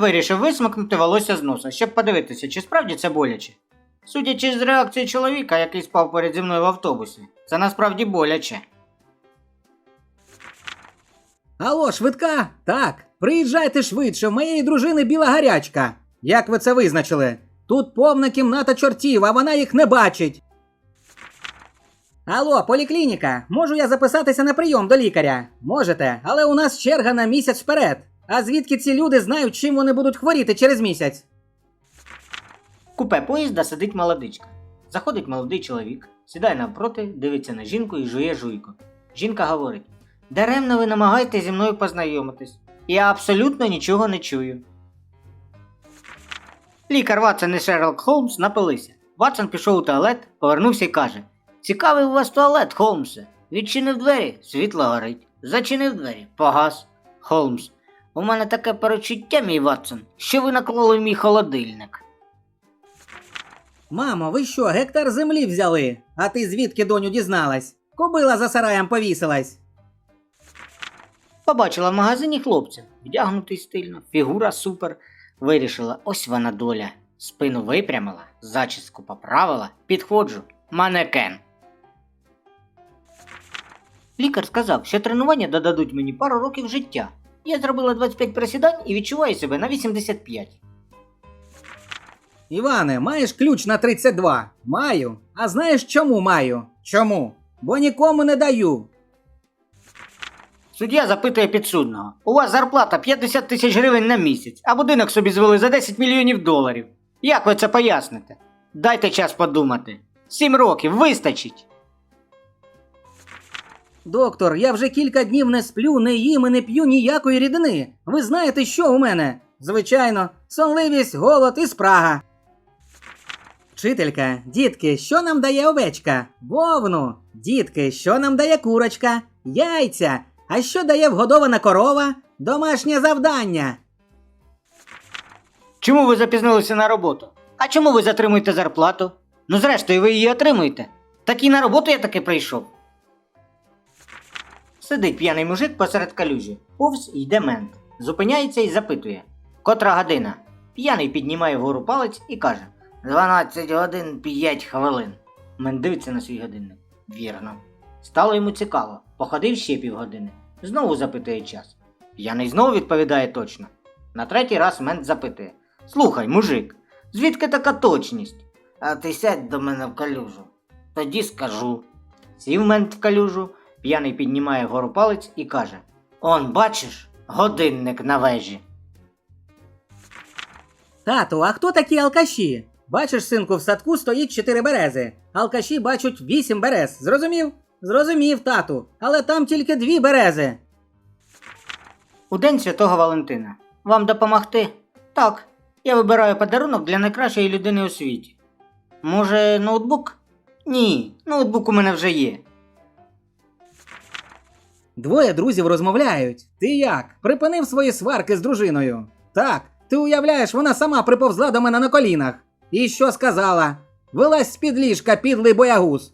Вирішив висмикнути волосся з носа, щоб подивитися, чи справді це боляче. Судячи з реакції чоловіка, який спав поряд зі мною в автобусі, це насправді боляче. Алло, швидка? Так, приїжджайте швидше, в моєї дружини біла гарячка. Як ви це визначили? Тут повна кімната чортів, а вона їх не бачить. Алло, поліклініка, можу я записатися на прийом до лікаря? Можете, але у нас черга на місяць вперед. А звідки ці люди знають, чим вони будуть хворіти через місяць? Купе поїзда сидить молодичка. Заходить молодий чоловік, сідає навпроти, дивиться на жінку і жує жуйку. Жінка говорить: Даремно ви намагаєтесь зі мною познайомитись. Я абсолютно нічого не чую. Лікар Ватсон і Шерлок Холмс напилися. Ватсон пішов у туалет, повернувся і каже: Цікавий у вас туалет, Холмсе. Відчинив двері, світло горить. Зачинив двері, погас. Холмс. У мене таке перечуття, мій Ватсон, що ви наклали мій холодильник. Мамо, ви що, гектар землі взяли? А ти звідки доню дізналась? Кобила за сараєм повісилась. Побачила в магазині хлопця, вдягнутий стильно, фігура супер. Вирішила, ось вона доля. Спину випрямила, зачіску поправила, підходжу, манекен. Лікар сказав, що тренування додадуть мені пару років життя. Я зробила 25 присідань і відчуваю себе на 85. Іване, маєш ключ на 32? Маю. А знаєш чому маю? Чому? Бо нікому не даю. Суддя запитує підсудного: у вас зарплата 50 тисяч гривень на місяць, а будинок собі звели за 10 мільйонів доларів. Як ви це поясните? Дайте час подумати. Сім років вистачить. Доктор, я вже кілька днів не сплю, не їм і не п'ю ніякої рідини. Ви знаєте, що у мене? Звичайно, сонливість, голод і спрага. Вчителька, дітки, що нам дає овечка? Вовну. Дітки, що нам дає курочка? Яйця. А що дає вгодована корова? Домашнє завдання. Чому ви запізнилися на роботу? А чому ви затримуєте зарплату? Ну, зрештою, ви її отримуєте. Так і на роботу я таки прийшов. Сидить п'яний мужик посеред калюжі. Повз йде мент. Зупиняється і запитує. Котра година? П'яний піднімає вгору палець і каже: 12 годин 5 хвилин. Мент дивиться на свій годинник. Вірно. Стало йому цікаво. Походив ще півгодини. Знову запитує час. П'яний знову відповідає точно. На третій раз мент запитує: Слухай, мужик, звідки така точність? А ти сядь до мене в калюжу. Тоді скажу. Сів мент в калюжу, п'яний піднімає вгору палець і каже: Он, бачиш, годинник на вежі. Тату, а хто такі алкаші? Бачиш, синку, в садку стоїть чотири берези. Алкаші бачать вісім берез. Зрозумів? Зрозумів, тату. Але там тільки дві берези. У день святого Валентина. Вам допомогти? Так. Я вибираю подарунок для найкращої людини у світі. Може, ноутбук? Ні, ноутбук у мене вже є. Двоє друзів розмовляють. Ти як? Припинив свої сварки з дружиною. Так, ти уявляєш, вона сама приповзла до мене на колінах. І що сказала? Вилазь з-під ліжка, підлий боягуз.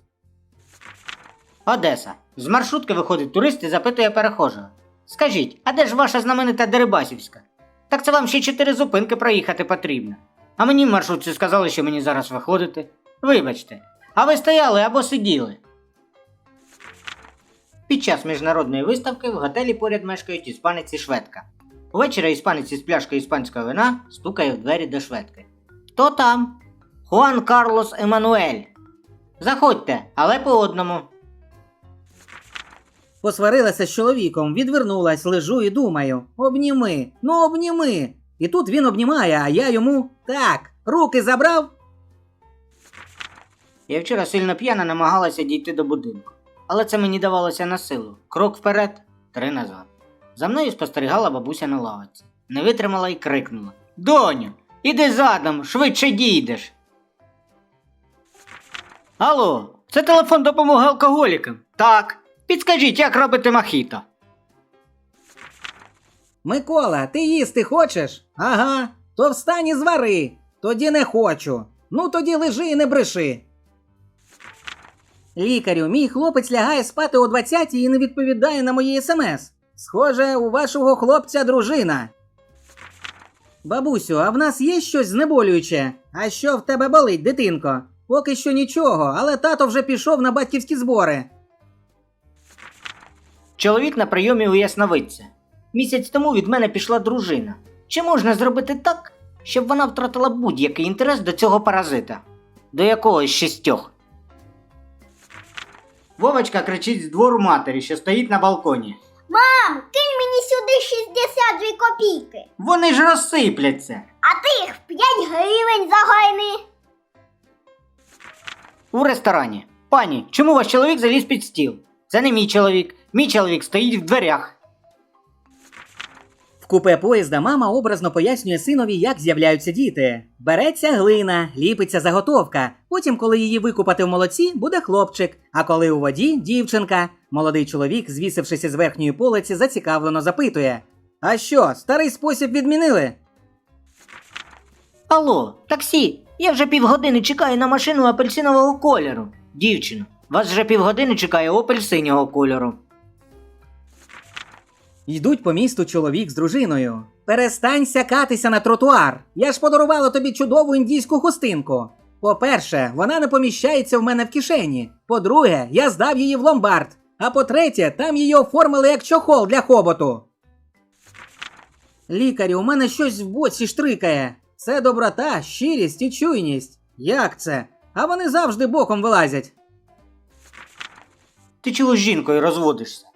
Одеса. З маршрутки виходить турист і запитує перехожого. Скажіть, а де ж ваша знаменита Дерибасівська? Так це вам ще чотири зупинки проїхати потрібно. А мені в маршрутці сказали, що мені зараз виходити. Вибачте, а ви стояли або сиділи. Під час міжнародної виставки в готелі поряд мешкають іспанець і шведка. Увечері іспанець із пляшкою іспанського вина стукає в двері до шведки. Хто там? Хуан Карлос Еммануель. Заходьте, але по одному. Посварилася з чоловіком, відвернулась, лежу і думаю. Обніми, ну обніми. І тут він обнімає, а я йому так, руки забрав. Я вчора сильно п'яна намагалася дійти до будинку, але це мені давалося на силу. Крок вперед, три назад. За мною спостерігала бабуся на лавиці. Не витримала і крикнула: Доню, іди задом, швидше дійдеш. Алло, це телефон допомоги алкоголікам. Так. Підскажіть, як робити мохіто. Микола, ти їсти хочеш? Ага, то встань і звари. Тоді не хочу. Ну тоді лежи і не бреши. Лікарю, мій хлопець лягає спати о 20 і не відповідає на мої смс. Схоже, у вашого хлопця дружина. Бабусю, а в нас є щось знеболююче? А що в тебе болить, дитинко? Поки що нічого, але тато вже пішов на батьківські збори. Чоловік на прийомі у ясновидця. Місяць тому від мене пішла дружина. Чи можна зробити так, щоб вона втратила будь-який інтерес до цього паразита? До якогось шістьох. Вовочка кричить з двору матері, що стоїть на балконі. Мам, кинь мені сюди 62 копійки, Вони ж розсипляться. а ти їх в 5 гривень загайни. У ресторані. Пані, чому ваш чоловік заліз під стіл? Це не мій чоловік. Мій чоловік стоїть в дверях. Купе поїзда мама образно пояснює синові, як з'являються діти. Береться глина, ліпиться заготовка. Потім, коли її викупати в молоці, буде хлопчик. А коли у воді дівчинка. Молодий чоловік, звісившись із верхньої полиці, зацікавлено запитує: А що, старий спосіб відмінили? Алло, таксі, я вже півгодини чекаю на машину апельсинового кольору. Дівчино, вас вже півгодини чекає опель синього кольору. Йдуть по місту чоловік з дружиною. Перестань сякатися на тротуар. Я ж подарувала тобі чудову індійську хустинку. По-перше, вона не поміщається в мене в кишені. По-друге, я здав її в ломбард. А по-третє, там її оформили як чохол для хоботу. Лікарю, у мене щось в боці штрикає. Це доброта, щирість і чуйність. Як це? А вони завжди боком вилазять. Ти чого з жінкою розводишся?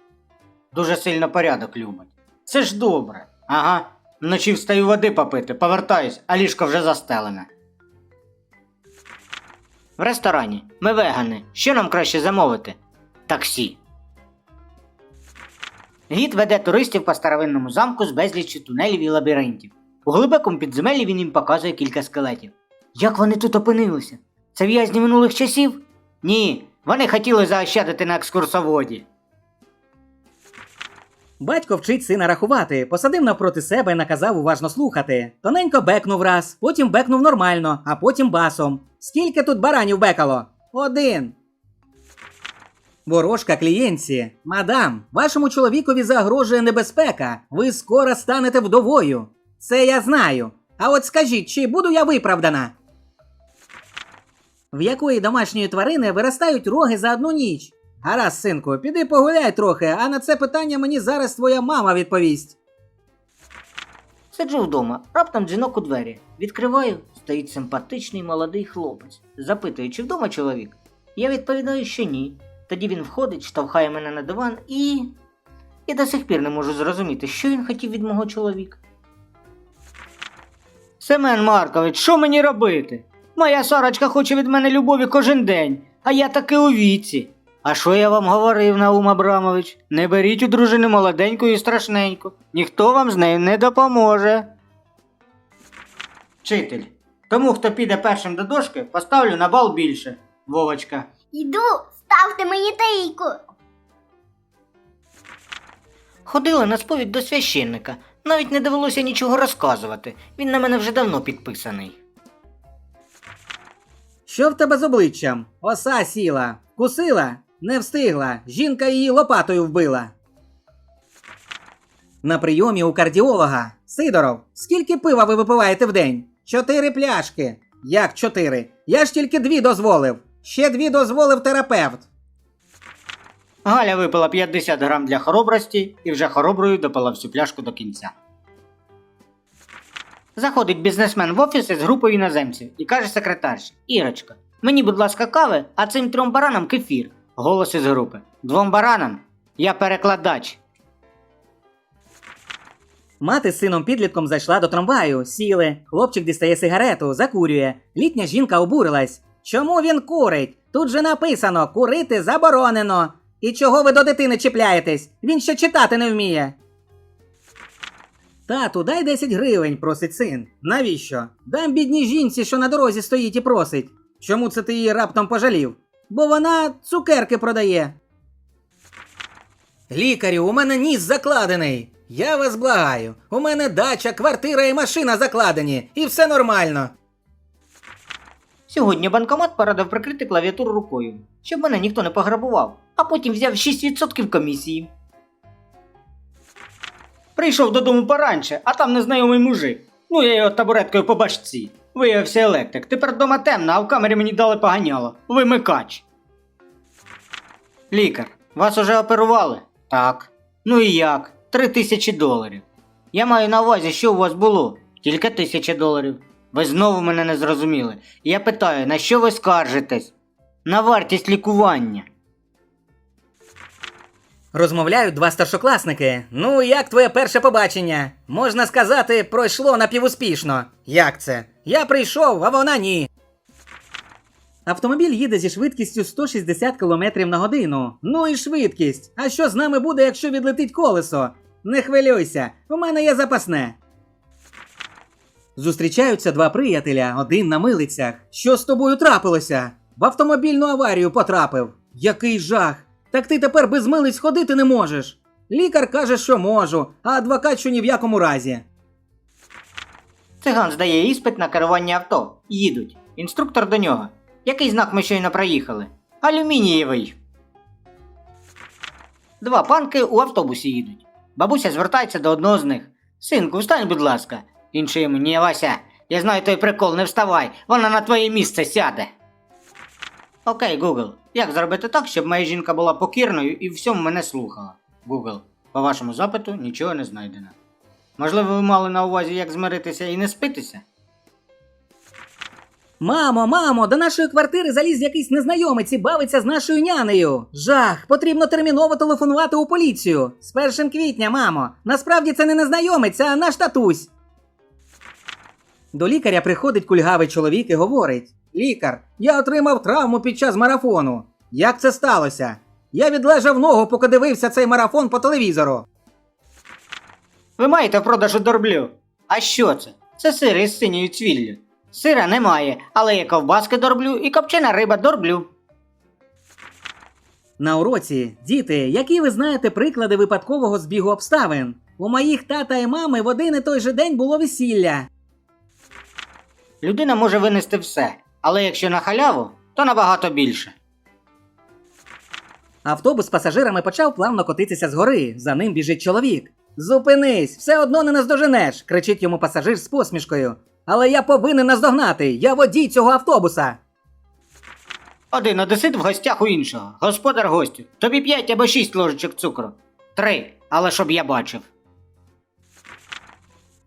Дуже сильно порядок любить. Це ж добре. Ага. Вночі встаю води попити, повертаюсь, а ліжко вже застелене. В ресторані. Ми вегани. Що нам краще замовити? Таксі. Гід веде туристів по старовинному замку з безліччю тунелів і лабіринтів. У глибокому підземеллі він їм показує кілька скелетів. Як вони тут опинилися? Це в'язні минулих часів? Ні, вони хотіли заощадити на екскурсоводі. Батько вчить сина рахувати, посадив навпроти себе і наказав уважно слухати. Тоненько бекнув раз, потім бекнув нормально, а потім басом. Скільки тут баранів бекало? Один. Ворожка клієнтці. Мадам, вашому чоловікові загрожує небезпека. Ви скоро станете вдовою. Це я знаю. А от скажіть, чи буду я виправдана? В якої домашньої тварини виростають роги за одну ніч? Гаразд, синку, піди погуляй трохи, а на це питання мені зараз твоя мама відповість. Сиджу вдома, раптом дзвінок у двері. Відкриваю, стоїть симпатичний молодий хлопець. Запитує, чи вдома чоловік. Я відповідаю, що ні. Тоді він входить, штовхає мене на диван і. Я до сих пір не можу зрозуміти, що він хотів від мого чоловіка. Семен Маркович, що мені робити? Моя Сарочка хоче від мене любові кожен день, а я таки у віці. А що я вам говорив, Наум Абрамович? Не беріть у дружини молоденьку і страшненьку. Ніхто вам з нею не допоможе. Вчитель. Тому, хто піде першим до дошки, поставлю на бал більше. Вовочка. Йду, ставте мені трійку. Ходила на сповідь до священника. Навіть не довелося нічого розказувати. Він на мене вже давно підписаний. Що в тебе з обличчям? Оса сіла. Кусила? Не встигла. Жінка її лопатою вбила. На прийомі у кардіолога. Сидоров, скільки пива ви випиваєте в день? Чотири пляшки. Як чотири? Я ж тільки дві дозволив. Ще дві дозволив терапевт. Галя випила 50 грам для хоробрості і вже хороброю допила всю пляшку до кінця. Заходить бізнесмен в офіс із групою іноземців і каже секретарші: Ірочка, мені, будь ласка, кави, а цим трьом баранам кефір. Голос із групи. Двом баранам я перекладач. Мати з сином підлітком зайшла до трамваю, сіли. Хлопчик дістає сигарету, закурює. Літня жінка обурилась. Чому він курить? Тут же написано курити заборонено. І чого ви до дитини чіпляєтесь? Він ще читати не вміє. Тату, дай 10 гривень, просить син. Навіщо? Дам бідній жінці, що на дорозі стоїть і просить. Чому це ти її раптом пожалів? Бо вона цукерки продає. Лікарю, у мене ніс закладений. Я вас благаю. У мене дача, квартира і машина закладені, і все нормально. Сьогодні банкомат порадив прикрити клавіатуру рукою, щоб мене ніхто не пограбував, а потім взяв 6% комісії. Прийшов додому поранче, а там незнайомий мужик. Ну, я його табуреткою по башці. Виявився електрик. Тепер дома темно, а в камері мені дали поганяло. Вимикач. Лікар, вас уже оперували? Так. Ну і як? Три тисячі доларів. Я маю на увазі, що у вас було? Тільки тисяча доларів. Ви знову мене не зрозуміли. Я питаю, на що ви скаржитесь? На вартість лікування. Розмовляють два старшокласники. Ну, як твоє перше побачення? Можна сказати, пройшло напівуспішно. Як це? Я прийшов, а вона ні. Автомобіль їде зі швидкістю 160 км на годину. Ну і швидкість. А що з нами буде, якщо відлетить колесо? Не хвилюйся, у мене є запасне. Зустрічаються два приятеля, один на милицях. Що з тобою трапилося? В автомобільну аварію потрапив. Який жах! Так ти тепер без милиць ходити не можеш. Лікар каже, що можу, а адвокат, що ні в якому разі. Циган здає іспит на керування авто. Їдуть. Інструктор до нього. Який знак ми щойно проїхали? Алюмінієвий. Два панки у автобусі їдуть. Бабуся звертається до одного з них. Синку, встань, будь ласка. Інший йому, ні, Вася, я знаю той прикол, не вставай, вона на твоє місце сяде. Окей, Google, як зробити так, щоб моя жінка була покірною і всьому мене слухала? Google, по вашому запиту нічого не знайдено. Можливо, ви мали на увазі, як змиритися і не спитися? Мамо, мамо, до нашої квартири заліз якийсь незнайомець і бавиться з нашою нянею. Жах, потрібно терміново телефонувати у поліцію. З першим квітня, мамо. Насправді це не незнайомець, а наш татусь. До лікаря приходить кульгавий чоловік і говорить: Лікар, я отримав травму під час марафону. Як це сталося? Я відлежав ногу, поки дивився цей марафон по телевізору. Ви маєте в продажу дорблю. А що це? Це сир із синьою цвіллю. Сира немає, але є ковбаски дорблю і копчена риба дорблю. На уроці, діти, які ви знаєте приклади випадкового збігу обставин? У моїх тата і мами в один і той же день було весілля. Людина може винести все, але якщо на халяву, то набагато більше. Автобус з пасажирами почав плавно котитися з гори. За ним біжить чоловік. Зупинись, все одно не наздоженеш, кричить йому пасажир з посмішкою. Але я повинен наздогнати. Я водій цього автобуса. Один одесит в гостях у іншого. Господар гостю. Тобі п'ять або шість ложечок цукру. Три, але щоб я бачив.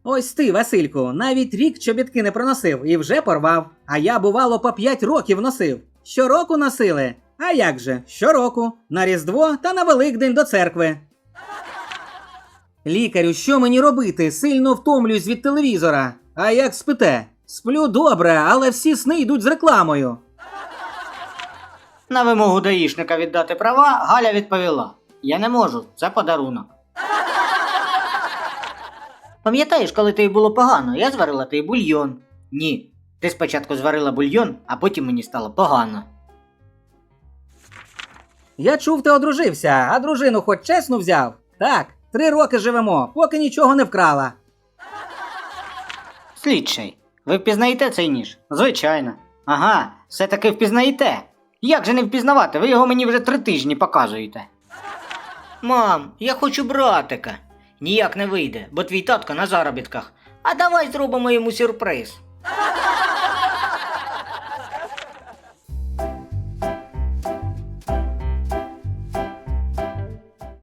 Ось ти, Васильку, навіть рік чобітки не проносив і вже порвав. А я, бувало, по 5 років носив. Щороку носили. А як же? Щороку, на Різдво та на Великдень до церкви. Лікарю, що мені робити? Сильно втомлююсь від телевізора. А як спите? Сплю добре, але всі сни йдуть з рекламою. На вимогу даїшника віддати права Галя відповіла: Я не можу, це подарунок. Пам'ятаєш, коли тобі було погано, я зварила тобі бульйон. Ні. Ти спочатку зварила бульйон, а потім мені стало погано. Я чув, ти одружився, а дружину хоч чесно взяв. Так, три роки живемо, поки нічого не вкрала. Слідчий, ви впізнаєте цей ніж? Звичайно. Ага, все-таки впізнаєте. Як же не впізнавати? Ви його мені вже три тижні показуєте. Мам, я хочу братика. Ніяк не вийде, бо твій татко на заробітках. А давай зробимо йому сюрприз.